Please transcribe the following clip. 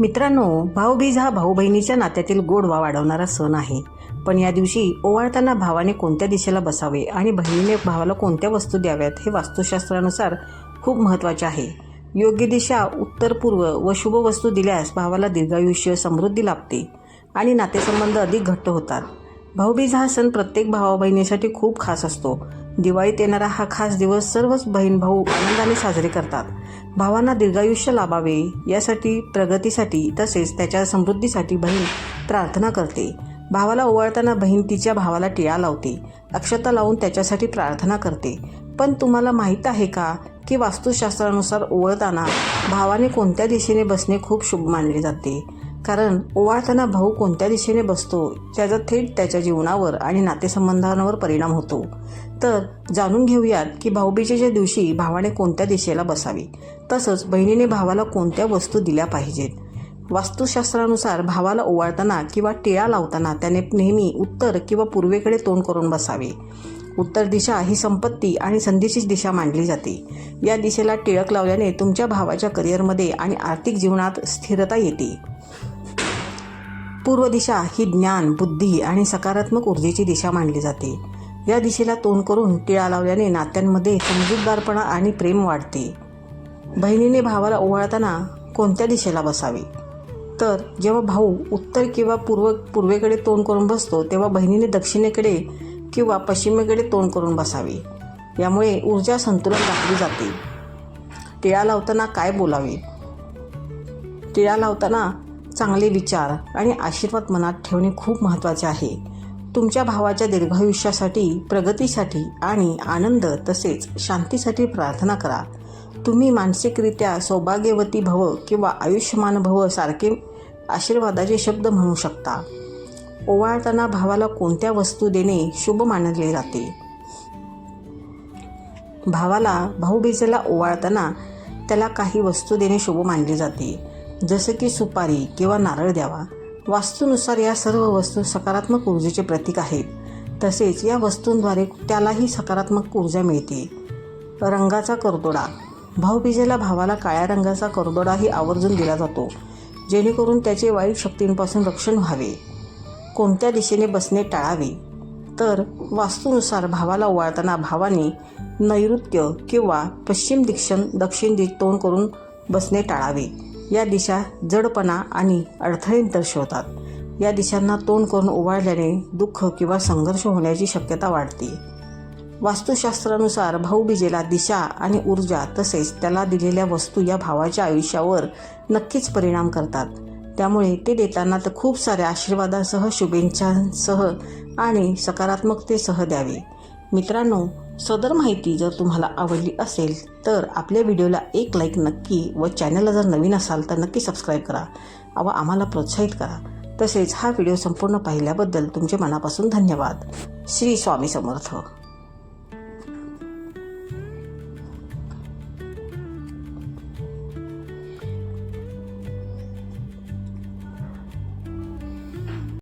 मित्रांनो भाऊबीज हा भाऊ बहिणीच्या नात्यातील गोडवा वाढवणारा सण आहे. पण या दिवशी ओवाळताना भावाने कोणत्या दिशेला बसावे आणि बहिणीने भावाला कोणत्या वस्तू द्याव्यात हे वास्तुशास्त्रानुसार खूप महत्त्वाचे आहे. योग्य दिशा उत्तर पूर्व व शुभ वस्तू दिल्यास भावाला दीर्घायुष्य समृद्धी लाभते आणि नातेसंबंध अधिक घट्ट होतात. भाऊबीज हा सण प्रत्येक भावा बहिणीसाठी खूप खास असतो. दिवाळीत येणारा हा खास दिवस सर्वच बहीण भाऊ आनंदाने साजरे करतात. भावांना दीर्घायुष्य लाभावे यासाठी प्रगतीसाठी तसेच त्याच्या समृद्धीसाठी बहीण प्रार्थना करते. भावाला ओवाळताना बहीण तिच्या भावाला टिळा लावते. अक्षता लावून त्याच्यासाठी प्रार्थना करते. पण तुम्हाला माहीत आहे का की वास्तुशास्त्रानुसार ओवळताना भावाने कोणत्या दिशेने बसणे खूप शुभ मानले जाते? कारण ओवाळताना भाऊ कोणत्या दिशेने बसतो त्याचा थेट त्याच्या जीवनावर आणि नातेसंबंधांवर परिणाम होतो? तर जाणून घेऊयात की भाऊबीजेच्या दिवशी भावाने कोणत्या दिशेला बसावे. तसंच बहिणीने भावाला कोणत्या वस्तू दिल्या पाहिजेत? वास्तुशास्त्रानुसार भावाला ओवाळताना किंवा टिळा लावताना त्याने नेहमी उत्तर किंवा पूर्वेकडे तोंड करून बसावे. उत्तर दिशा ही संपत्ती आणि संधीचीच दिशा मानली जाते. या दिशेला टिळक लावल्याने तुमच्या भावाच्या करिअरमध्ये आणि आर्थिक जीवनात स्थिरता येते. पूर्व दिशा ही ज्ञान बुद्धी आणि सकारात्मक ऊर्जेची दिशा मानली जाते. या दिशेला तोंड करून टिळा लावल्याने नात्यांमध्ये समजूतदारपणा आणि प्रेम वाढते. बहिणीने भावाला ओवाळताना कोणत्या दिशेला बसावे? तर जेव्हा भाऊ उत्तर किंवा पूर्व पूर्वेकडे तोंड करून बसतो तेव्हा बहिणीने दक्षिणेकडे किंवा पश्चिमेकडे तोंड करून बसावे. यामुळे ऊर्जा संतुलन राखली जाते. टिळा लावताना काय बोलावे? टिळा लावताना चांगले विचार आणि आशीर्वाद मनात ठेवणे खूप महत्त्वाचे आहे. तुमच्या भावाच्या दीर्घायुष्यासाठी प्रगतीसाठी आणि आनंद तसेच शांतीसाठी प्रार्थना करा. तुम्ही मानसिकरित्या सौभाग्यवती भव किंवा आयुष्यमान भव सारखे आशीर्वादाचे शब्द म्हणू शकता. ओवाळताना भावाला कोणत्या वस्तू देणे शुभ मानले जाते? भावाला भाऊबीजेला ओवाळताना त्याला काही वस्तू देणे शुभ मानले जाते. जसं की सुपारी किंवा नारळ द्यावा. वास्तूनुसार या सर्व वस्तू सकारात्मक ऊर्जेचे प्रतीक आहेत. तसेच या वस्तूंद्वारे त्यालाही सकारात्मक ऊर्जा मिळते. रंगाचा करदोडा. भाऊबीजेला भावाला काळ्या रंगाचा करदोडाही आवर्जून दिला जातो जेणेकरून त्याचे वाईट शक्तींपासून रक्षण व्हावे. कोणत्या दिशेने बसणे टाळावे? तर वास्तूनुसार भावाला ओवाळताना भावाने नैऋत्य किंवा पश्चिम दिक्षण दक्षिण दिश तोंड करून बसणे टाळावे. या दिशा जडपणा आणि अडथळे दर्शवतात या दिशांना तोंड करून ओवाळल्याने दुःख किंवा संघर्ष होण्याची शक्यता वाढते. वास्तुशास्त्रानुसार भाऊबीजेला दिशा आणि ऊर्जा तसेच त्याला दिलेल्या वस्तू या भावाच्या आयुष्यावर नक्कीच परिणाम करतात. त्यामुळे ते देताना तर खूप साऱ्या आशीर्वादासह शुभेच्छांसह आणि सकारात्मकतेसह द्यावे. मित्रांनो सदर माहिती जर तुम्हाला आवडली असेल तर आपल्या व्हिडिओला एक लाईक नक्की व चॅनलला जर नवीन असाल तर नक्की सबस्क्राईब करा व आम्हाला प्रोत्साहित करा. तसेच हा व्हिडिओ संपूर्ण पाहिल्याबद्दल तुमचे मनापासून धन्यवाद. श्री स्वामी समर्थ.